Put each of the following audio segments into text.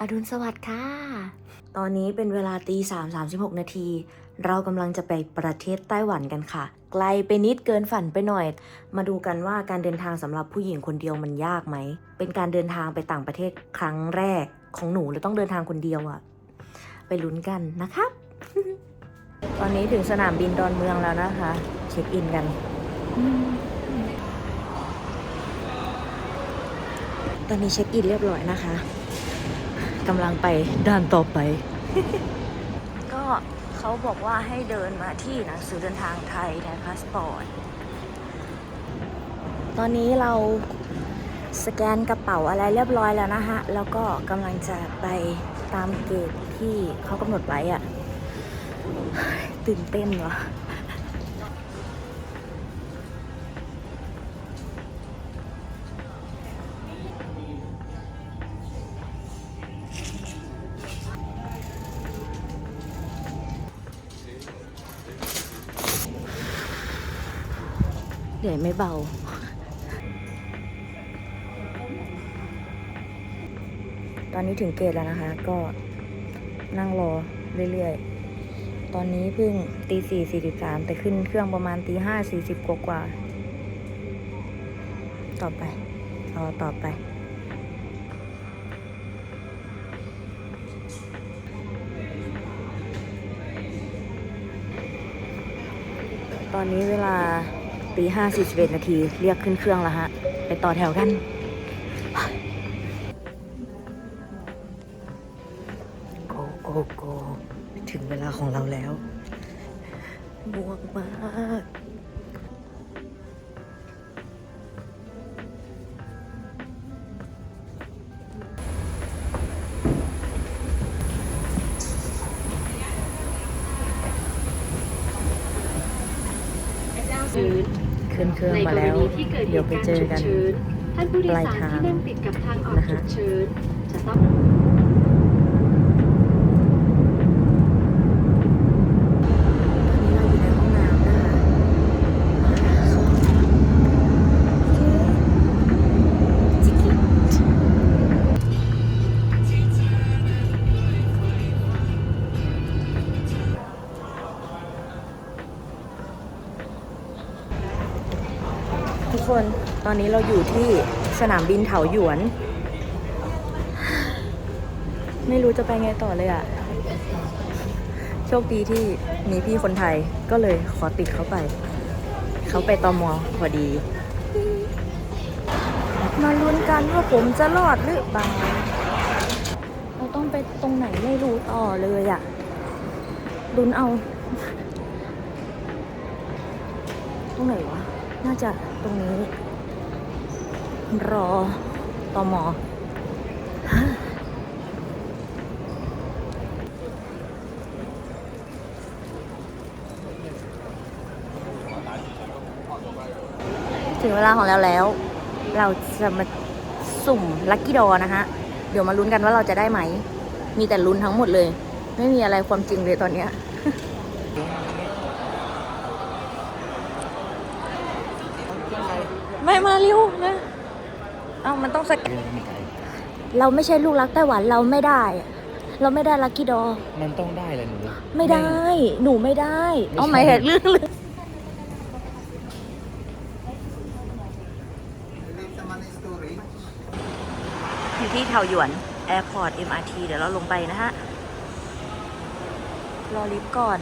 อรุณสวัสดิ์ค่ะ ตอนนี้เป็นเวลาตีสามสามสิบหกนาที เรากำลังจะไปประเทศไต้หวันกันค่ะ ไกลไปนิดเกินฝันไปหน่อย มาดูกันว่าการเดินทางสำหรับผู้หญิงคนเดียวมันยากไหม เป็นการเดินทางไปต่างประเทศครั้งแรกของหนูเลยต้องเดินทางคนเดียวอะไปลุ้นกันนะครับ ตอนนี้ถึงสนามบินดอนเมืองแล้วนะคะ เช็คอินกัน ตอนนี้เช็คอินเรียบร้อยนะคะ กำลังไปด้านต่อไป ก็เขาบอกว่าให้เดินมาที่หนังสือเดินทางไทยในพาสปอร์ต ตอนนี้เราสแกนกระเป๋าอะไรเรียบร้อยแล้วนะฮะ แล้วก็กำลังจะไปตามเกตที่เขากำหนดไว้อะตื่นเต้นวะ นื่อยไม่เบา ตอนนี้ถึงเกตแล้วนะคะ ก็นั่งรอเรื่อยๆ ตอนนี้เพิ่งตีสี่สี่สิบสามแต่ขึ้นเครื่องประมาณตีห้าสี่สิบกว่าๆต่อไปรอต่อไปตอนนี้เวลา ตีห้าสี่สิบเอ็ดนาทีเรียกขึ้นเครื่องแล้วฮะ ไปต่อแถวกัน โกโกโกถึงเวลาของเราแล้วบวกมากชื้น ขึ้นเครื่องในมากรแล้วณีที่เกิดเหเดี๋ยวตุไปการณ์เจอฉุกกันเฉินท่านผู้โดยปลายสารทางที่นั่งติดกับทางออกนะคะฉุกเฉินจะต้อง คน ตอนนี้เราอยู่ที่สนามบินเถาหยวน ไม่รู้จะไปไงต่อเลยอะโชคดีที่มีพี่คนไทยก็เลยขอติดเขาไป เขาไปตอมอพอดี มาลุ้นกันว่าผมจะรอดหรือเปล่าเราต้องไปตรงไหนไม่รู้ต่อเลยอะลุ้นเอา ตรงไหนวะ น่าจะตรงนี้ รอตอมอถึงเวลาของเราแล้ว เราจะมาสุ่มลัคกี้ดอนะฮะ เดี๋ยวมาลุ้นกันว่าเราจะได้ไหม มีแต่ลุ้นทั้งหมดเลย ไม่มีอะไรความจริงเลยตอนเนี้ย ม่มาเร็วนะเอามันต้องสแกนเราไม่ใช่ลูกรักไต้หวันเราไม่ได้ เราไม่ได้ลัคกี้ดอ มันต้องได้แหละหนูไม่ได้ หนูไม่ได้ไม่ใช่เอาหมายเหตุเรื่องเลยอยู่ที่เทาหยวนแอร์พอร์ต MRT เดี๋ยวเราลงไปนะฮะ รอลิฟต์ก่อน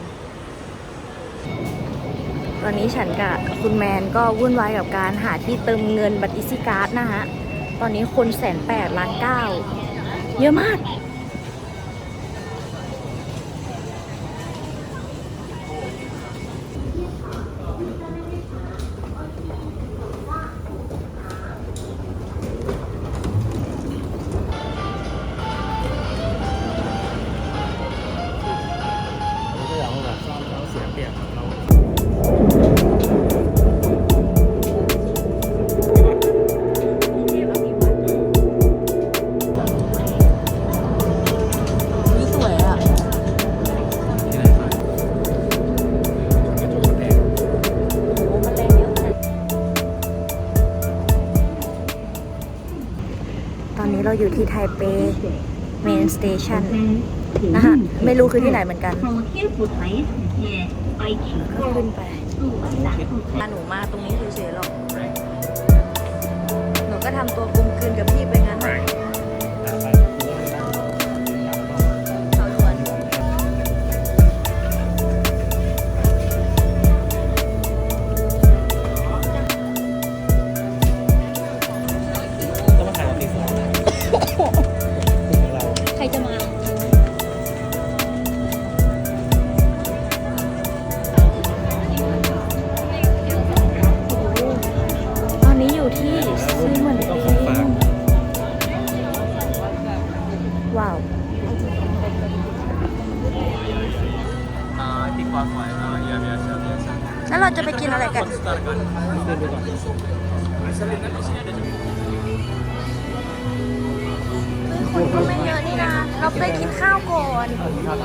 ตอนนี้ฉันกับคุณแมนก็วุ่นวายกับการหาที่เติมเงินบัตรอีซิการ์ดนะฮะ ตอนนี้คนแสนแปดล้านเก้าเยอะมาก เราอยู่ที่ไทเปเมนสเตชันนะคะไม่รู้คือที่ไหนเหมือนกันขึ้นไปมาหนูมาตรงนี้เฉยๆหรอกหนูก็ทำตัวกลมกลืนกับพี่ไปงั้น แล้วเราจะไปกินอะไรกันสตาร์ทกันเดินดูก่อนคนก็ไม่เยอะนี่นะ เราไปกินข้าวก่อนข้าว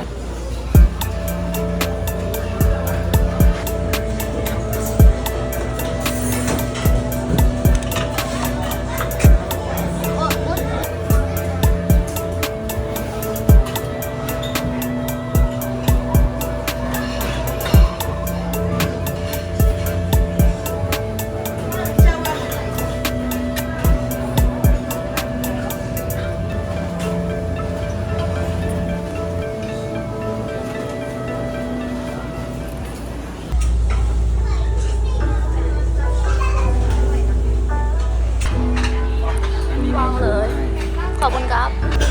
คุรับ